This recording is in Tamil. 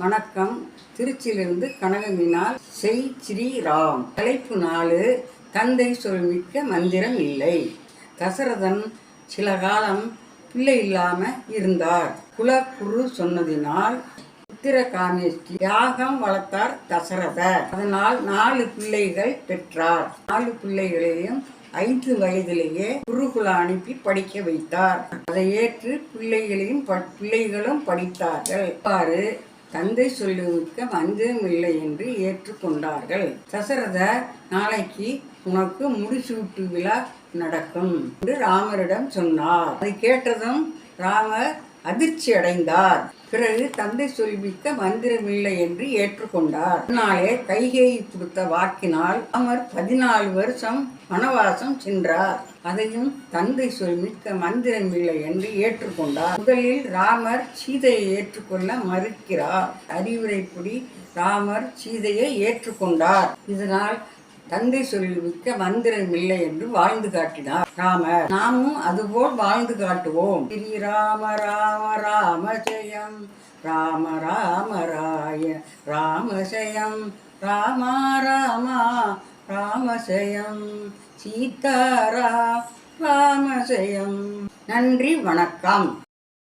வணக்கம். திருச்சியிலிருந்து கனகமினால் செய் ஸ்ரீராம் தலைப்பு நாலு தந்தை சொல்மிக்க மந்திரம் இல்லை. தசரதன் சில காலம் பிள்ளை இல்லாம இருந்தார். குலக்குரு சொன்னதினால் புத்திர காமேஷ்டி யாகம் வளர்த்தார் தசரதர். அதனால் நாலு பிள்ளைகள் பெற்றார். நாலு பிள்ளைகளையும் ஐந்து வயதிலேயே குருகுல அனுப்பி படிக்க வைத்தார். அதை ஏற்று பிள்ளைகளையும் பிள்ளைகளும் படித்தார்கள். இவ்வாறு தந்தை சொல்லுமிக்க மஞ்சம் இல்லை என்று ஏற்றுக்கொண்டார்கள். தசரதர் நாளைக்கு உனக்கு முடிசூட்டு விழா நடக்கும் என்று ராமரிடம் சொன்னார். அதை கேட்டதும் ராமர் அதிர்ச்சி அடைந்தார் பிறகு தந்தை சொல்விக்க மந்திரமில்லை என்று ஏற்றுக்கொண்டார். அதனாலே கைகேயி கொடுத்த வாக்கினால் அவர் பதினாலு வருஷம் வனவாசம் சென்றார். அதையும் தந்தை சொல்மிக்க மந்திரமில்லை என்று ஏற்றுக்கொண்டார். முதலில் ராமர் சீதையை ஏற்றுக்கொள்ள மறுக்கிறார். அறிவுரைப்படி ராமர் சீதையை ஏற்றுக்கொண்டார். இதனால் தந்தை சொல்லிவிக்க மந்திரம் இல்லை என்று வாழ்ந்து காட்டினார். ராமர் நாமும் அதுபோல் வாழ்ந்து காட்டுவோம். ஸ்ரீ ராம ராம ராம ஜெயம். ராம ராம ராய ராம ஜெயம். ராமா ராமா ராம ஜெயம். சீதாரா ராம ஜெயம். நன்றி வணக்கம்.